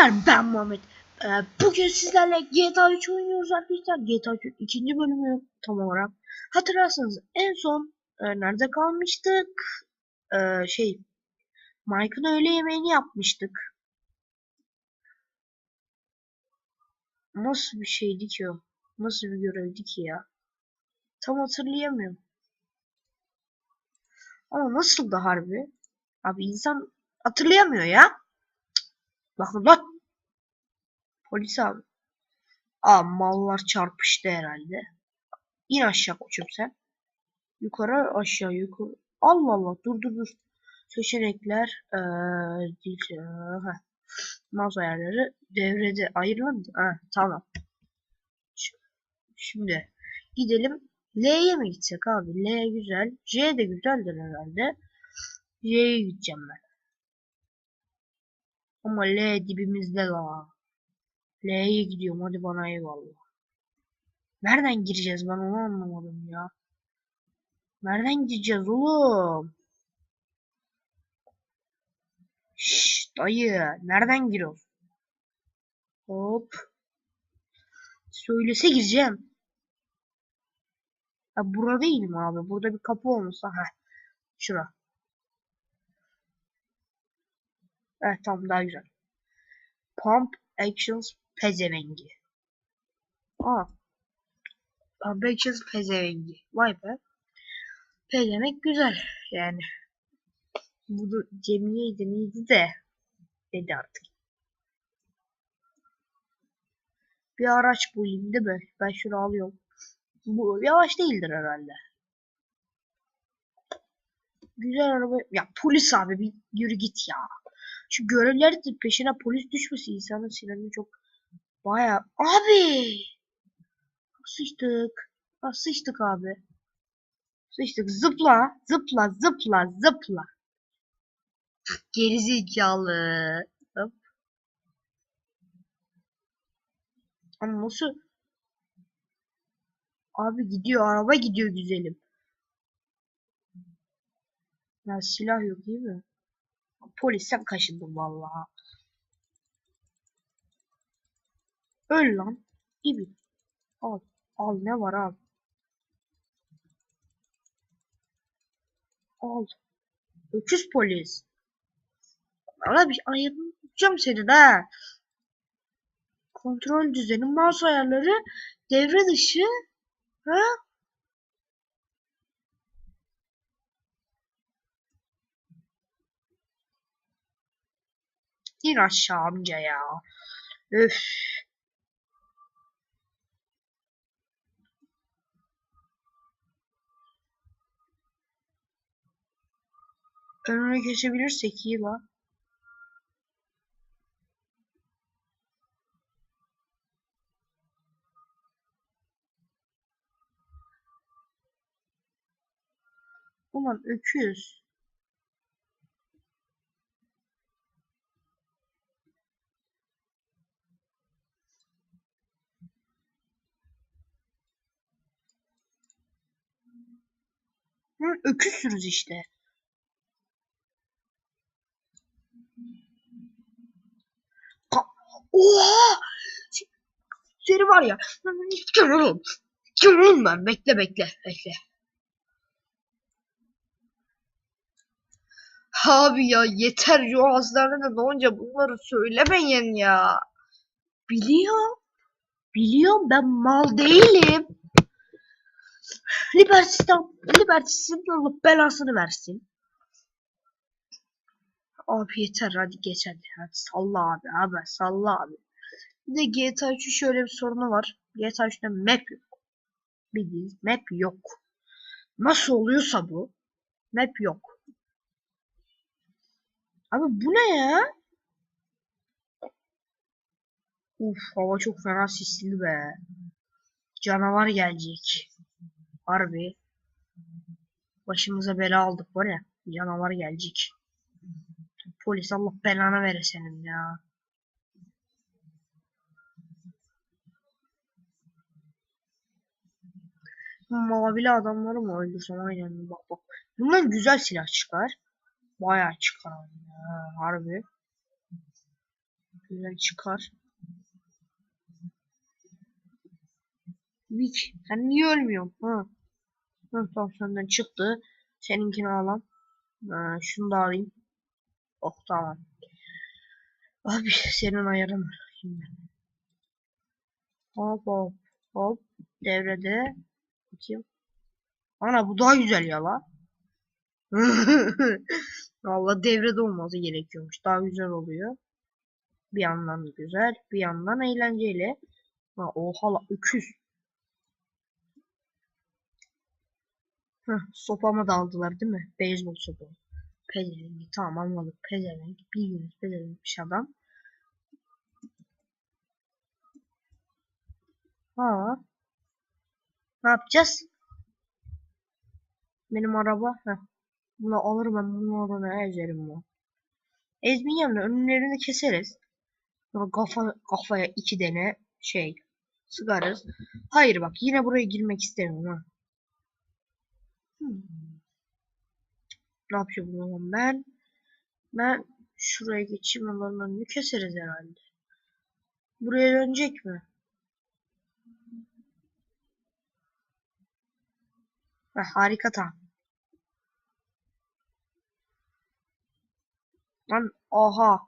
Merhaba ben Muhammed. Ee, bugün sizlerle GTA 3 oynuyoruz arkadaşlar. GTA 3 ikinci bölümü tam olarak. Hatırlarsanız en son e, nerede kalmıştık? Ee, şey Mike'ın öğle yemeğini yapmıştık. Nasıl bir şeydi ki o? Nasıl bir görevdi ki ya? Tam hatırlayamıyorum. Ama nasıldı harbi? Abi insan hatırlayamıyor ya. Bakın lan. Polis abi. Aa mallar çarpıştı herhalde. İn aşağı koçum sen. Yukarı aşağı yukarı. Allah Allah dur dur dur. Seçenekler. Ee, heh. Mouse ayarları devrede ayrılandı. Ha, tamam. Şimdi gidelim. L'ye mi gitsek abi? L güzel. J de güzeldir herhalde. J'ye gideceğim ben. Ama L dibimizde la. L'ye gidiyorum hadi bana eyvallah. Nereden gireceğiz ben onu anlamadım ya. Nereden gireceğiz oğlum? Şşş dayı nereden giriyoruz? Hop. Söylese gireceğim. Ha burada değil mi abi? Burada bir kapı olmasa. Heh. Şura. Evet tamam daha güzel. Pump Actions pezevengi. Aa. Actions pezevengi. Vay be. P demek güzel. Yani. Bu da Cemiye'ydi neydi de. Dedi artık. Bir araç bulayım değil mi? Ben şunu alıyorum. Bu yavaş değildir herhalde. Güzel araba. Ya polis abi bir yürü git ya. Şu görevler peşine polis düşmesi insanın sinirini çok baya abi! Sıçtık. Ha, sıçtık abi. Sıçtık. Zıpla zıpla zıpla zıpla. Gerizekalı Hop. ama nasıl? Abi gidiyor araba gidiyor güzelim. Ya silah yok değil mi? Polisten kaşındım vallahi. Öl lan. İbi. Al. Al ne var al. Al. Öküz polis. Valla bir ayıracağım seni de. Kontrol düzeni, mouse ayarları, devre dışı. Ha? İn aşağı amca ya. Öf. Önünü geçebilirsek iyi la. Ulan öküz. Hı, öküzsünüz işte. Oha! Se- Seni var ya. Gel oğlum ben. Bekle bekle. Bekle. Abi ya yeter yo hastanede doğunca bunları söylemeyin ya. Biliyorum. Biliyorum ben mal değilim. Libertis'ten, Libertis'in Allah belasını versin. Abi yeter hadi geç hadi. Hadi salla abi abi salla abi. Bir de GTA 3'ün şöyle bir sorunu var. GTA 3'te map yok. Bildiğiniz map yok. Nasıl oluyorsa bu. Map yok. Abi bu ne ya? Uf hava çok fena sisli be. Canavar gelecek. Harbi. Başımıza bela aldık var ya. Canavar gelecek. Polis Allah belanı vere senin ya. Mavili adamları mı öldürsem aynen bak bak. Bundan güzel silah çıkar. Bayağı çıkar ya harbi. Güzel çıkar. Vic sen niye ölmüyorsun? Ha. Ha, tamam senden çıktı. Seninkini alalım. Ha, şunu da alayım. Oh tamam. Abi senin ayarın. Şimdi. Hop hop hop. Devrede. Bakayım. Ana bu daha güzel ya la. Valla devrede olması gerekiyormuş. Daha güzel oluyor. Bir yandan güzel. Bir yandan eğlenceli. Ha, oha la öküz. Heh, sopamı da aldılar değil mi? Beyzbol sopamı. Pezevenk. Tamam anladık. Pezevenk. Bildiğiniz pezevenkmiş adam. Ha. Ne yapacağız? Benim araba. Heh. Bunu alır ben bunu oraya ezerim bu. Ezmeyeceğim de önlerini keseriz. Sonra kafa, kafaya iki tane şey sıkarız. Hayır bak yine buraya girmek istemiyorum ha. Hmm. Ne o zaman ben? Ben şuraya geçeyim onların önünü keseriz herhalde. Buraya dönecek mi? Heh, harika tamam. Lan. Aha.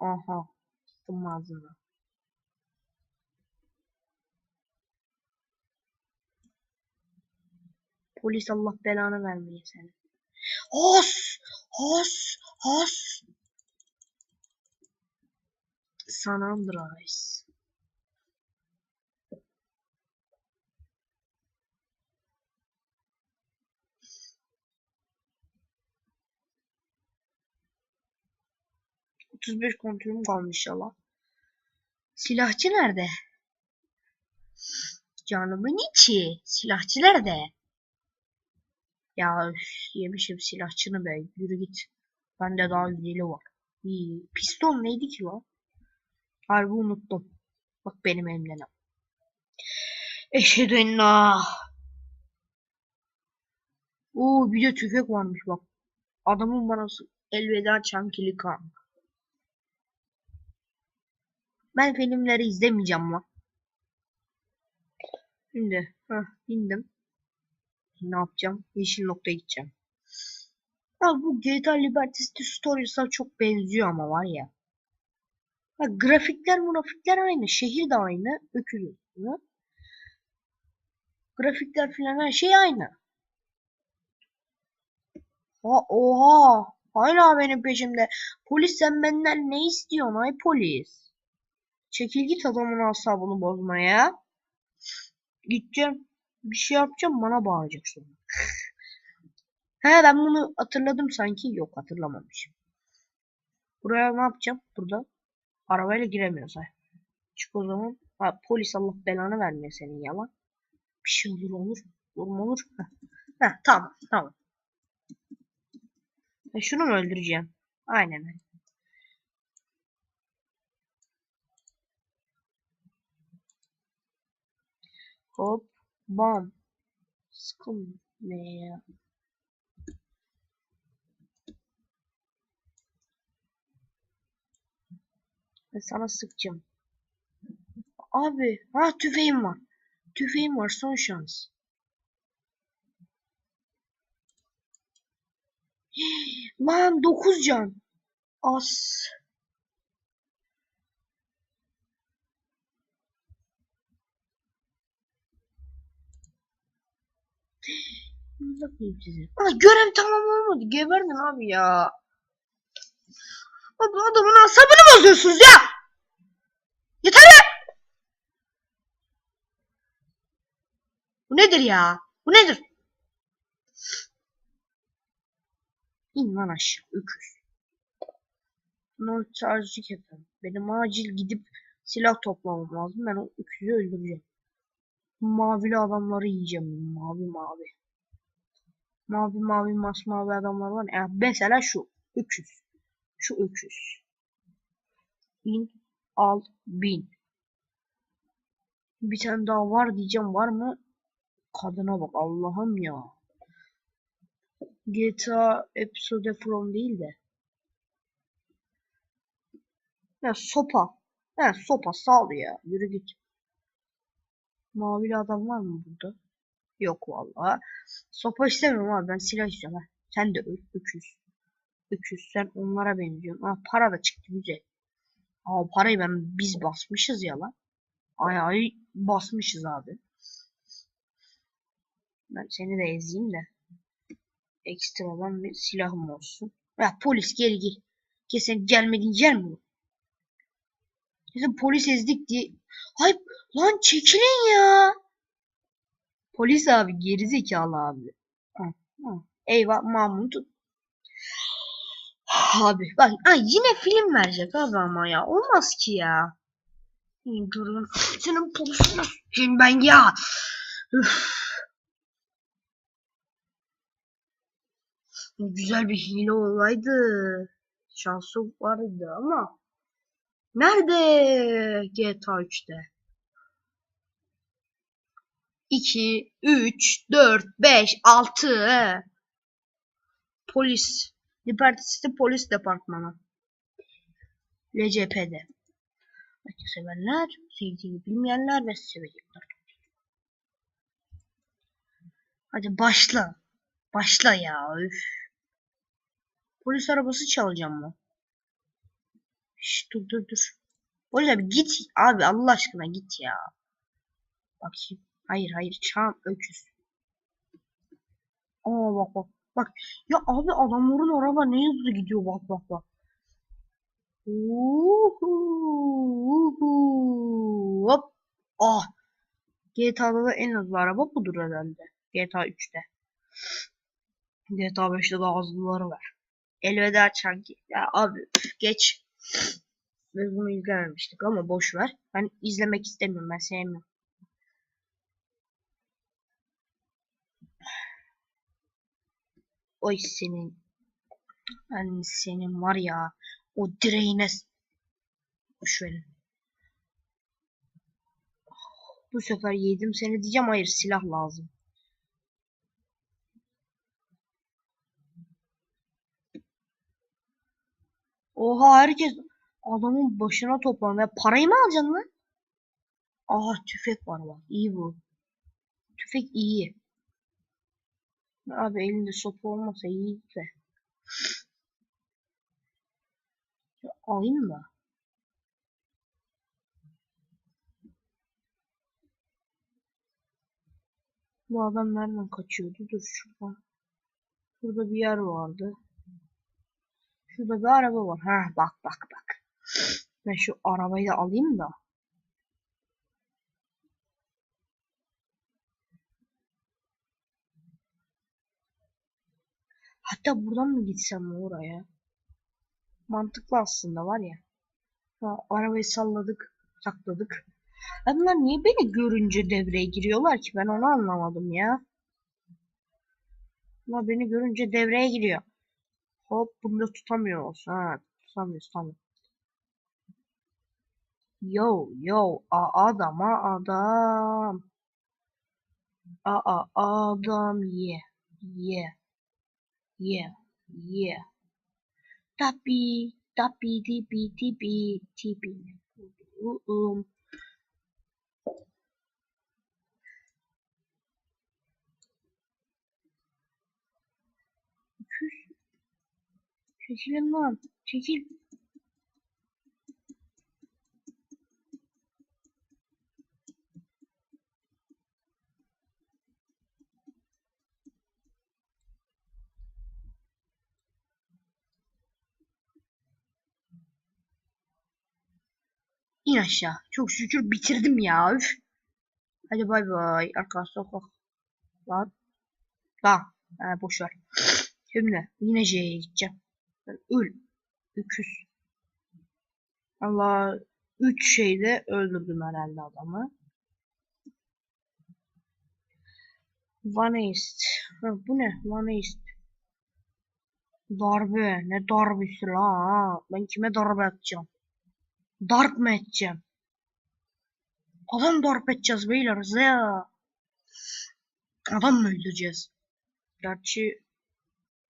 Aha. Sıktım ağzına. Polis Allah belanı vermeye seni. Hos! Hos! Hos! San Andreas. Otuz beş kontrolüm kalmış inşallah. Silahçı nerede? Canımın içi. Silahçı nerede? Ya üf, yemişim silahçını be. Yürü git. Bende daha güzeli var. İyi. Piston neydi ki o? Harbi unuttum. Bak benim elimde ne? Eşhedü ennâh. Oo bir de tüfek varmış bak. Adamın bana elveda çankili kan. Ben filmleri izlemeyeceğim lan. Şimdi heh, bindim. Ne yapacağım? Yeşil noktaya gideceğim. Ya bu GTA Liberty City Stories'a çok benziyor ama var ya. Ha, grafikler munafikler aynı. Şehir de aynı. Ökülü. Grafikler filan her şey aynı. Ha, oha. Hala benim peşimde. Polis sen benden ne istiyorsun ay polis? Çekil git adamın asabını bozmaya. Gideceğim. Bir şey yapacağım bana bağıracaksın. He ben bunu hatırladım sanki. Yok hatırlamamışım. Buraya ne yapacağım? Burada. Arabayla giremiyoruz. ha. Çık o zaman. Ha, polis Allah belanı vermiyor senin yalan. Bir şey olur olur. Olur mu olur. Heh. Heh, tamam tamam. Ha, şunu mu öldüreceğim? Aynen öyle. Hop. Bam. Sıkın ne ya? Ben sana sıkacağım. Abi, ha tüfeğim var. Tüfeğim var son şans. Lan 9 can. As. Bakayım size. Görev tamam olmadı. Geberdin abi ya. Abi adamın asabını bozuyorsunuz ya. Yeter ya. Bu nedir ya? Bu nedir? İn lan aşağı öküz. No charge yapalım. Benim acil gidip silah toplamam lazım. Ben o öküzü öldüreceğim. Mavili adamları yiyeceğim. Mavi mavi. Mavi mavi masmavi adamlar var. Ya mesela şu öküz. Şu öküz. Bin al bin. Bir tane daha var diyeceğim var mı? Kadına bak Allah'ım ya. GTA Episode From değil de. Ya sopa. Ya sopa sağ ol ya. Yürü git. Mavili adam var mı burada? Yok vallahi. Sopa istemiyorum abi ben silah istiyorum. Ha. Sen de öl. Öküz. Öküz sen onlara benziyorsun. Ha, para da çıktı güzel. Aa parayı ben biz basmışız ya lan. Ay ay basmışız abi. Ben seni de ezeyim de. Ekstradan bir silahım olsun. Ya polis gel gel. Kesin gelmedin yer mi bu? Kesin polis ezdik diye. Hay lan çekilin ya. Polis abi gerizekalı abi. Eyvah Mahmut. Abi bak ay yine film verecek abi ama ya. Olmaz ki ya. Durun. Senin polisine s**eyim ben ya. Üf. Güzel bir hile olaydı. Şansı vardı ama. Nerede GTA 3'te? 2, 3, 4, 5, 6. Polis. Liberty Polis Departmanı. LCP'de. Belki sevenler, sevdiğini bilmeyenler ve sevecekler. Hadi başla. Başla ya. Üf. Polis arabası çalacağım mı? Şş, dur dur dur. Polis abi git abi Allah aşkına git ya. Bakayım. Hayır hayır çam öküz. Aa bak bak. Bak ya abi adamların araba ne hızlı gidiyor bak bak bak. Uhu, uhu, hop. Ah. GTA'da da en hızlı araba budur herhalde. GTA 3'te. GTA 5'te daha hızlıları var. Elveda Chunky. Ya abi geç. Biz bunu izlememiştik ama boş ver. Ben izlemek istemiyorum. Ben sevmiyorum. Oy senin. Ben senin var ya. O direğine. Boş verin. Bu sefer yedim seni diyeceğim. Hayır silah lazım. Oha herkes adamın başına toplandı. Ya parayı mı alacaksın lan? Aha tüfek var bak. İyi bu. Tüfek iyi. Abi elinde sopa olmasa iyi de. Alayım da. Bu adam nereden kaçıyordu? Dur şuradan. Burada bir yer vardı. Şurada bir araba var. Ha bak bak bak. Ben şu arabayı da alayım da. Hatta buradan mı gitsem oraya? Mantıklı aslında var ya. Ha, arabayı salladık, sakladık. Ya Bunlar niye beni görünce devreye giriyorlar ki? Ben onu anlamadım ya. Bunlar beni görünce devreye giriyor. Hop bunu da tutamıyoruz. Ha, tutamıyoruz tamam. Yo yo a adama adam. A a adam ye ye ye ye. Tapi tapi tipi tipi tipi. Um. Çekilin lan. Çekil. İn aşağı. Çok şükür bitirdim ya. Üf. Hadi bay bay. Arka sokak. Lan. Lan. Ha, boş ver. Şimdi yine J'ye gideceğim. Ben öl. Öküz. Allah. Üç şeyde öldürdüm herhalde adamı. One East. Ha, bu ne? One East. Darbe. Ne darbesi la? Ben kime darbe atacağım? Darp mı edeceğim? Adam darp edeceğiz beyler. Ya. Adam mı öldüreceğiz? Gerçi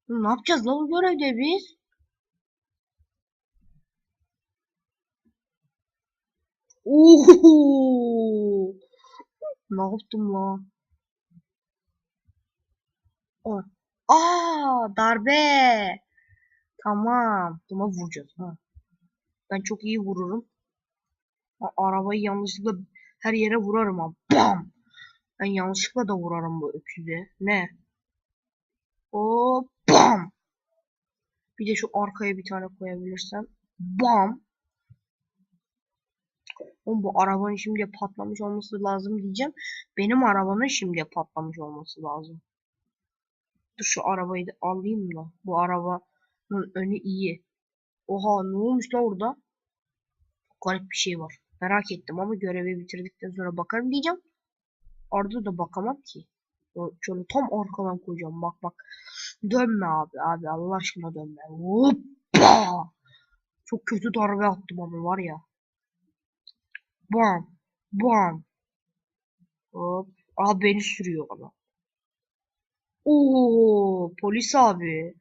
ne yapacağız la bu görevde biz? Oo! Ne yaptım la? O. Aa, darbe. Tamam. Buna vuracağız ha. Ben çok iyi vururum. A- arabayı yanlışlıkla her yere vurarım ha. Bam. Ben yanlışlıkla da vurarım bu öküze. Ne? O bam. Bir de şu arkaya bir tane koyabilirsem. Bam. Oğlum bu arabanın şimdi patlamış olması lazım diyeceğim. Benim arabanın şimdi patlamış olması lazım. Dur şu arabayı da alayım da. Bu arabanın önü iyi. Oha ne olmuş la orada? Garip bir şey var. Merak ettim ama görevi bitirdikten sonra bakarım diyeceğim. Orada da bakamam ki. Şöyle tam arkadan koyacağım. Bak bak. Dönme abi. Abi Allah aşkına dönme. Hoppa! Çok kötü darbe attım ama var ya. Bam. Bam. Hop. Abi beni sürüyor adam. Oo, polis abi.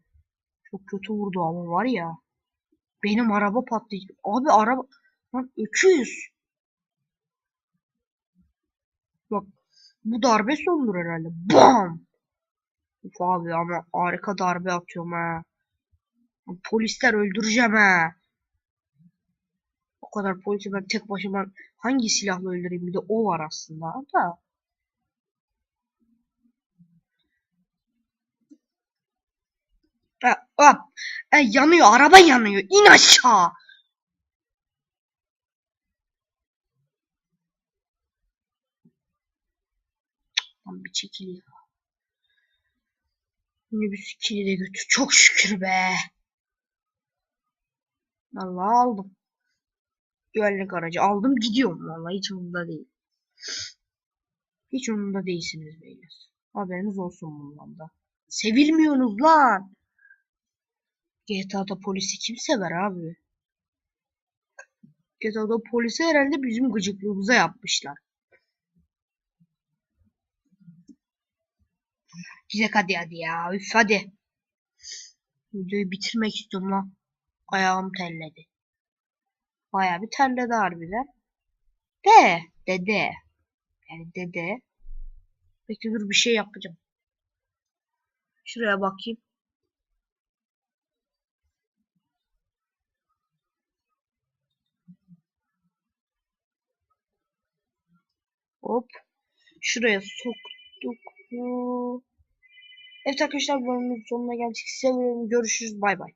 Çok kötü vurdu ama var ya. Benim araba patlayacak. Abi araba... Lan öküz. Bak. Bu darbe sondur herhalde. Bam. Uf abi ama harika darbe atıyorum ha. Polisler öldüreceğim ha. Kadar polisi ben tek başıma hangi silahla öldüreyim bir de o var aslında da. Ha, hop. E, yanıyor araba yanıyor in aşağı. Lan bir çekil ya. Minibüs ikili de götür. Çok şükür be. Vallahi aldım. Güvenlik aracı aldım gidiyorum vallahi hiç umurumda değil. Hiç umurumda değilsiniz beyler. Haberiniz olsun bundan da. Sevilmiyorsunuz lan. GTA'da polisi kim sever abi? GTA'da polisi herhalde bizim gıcıklığımıza yapmışlar. Gidek hadi hadi ya. Üf hadi. Videoyu bitirmek istiyorum lan. Ayağım terledi. Bayağı bir terledi harbiden. De. Dede. Yani dede. Peki dur bir şey yapacağım. Şuraya bakayım. Hop. Şuraya soktuk? Evet arkadaşlar bölümün sonuna geldik. Size görüşürüz. Bay bay.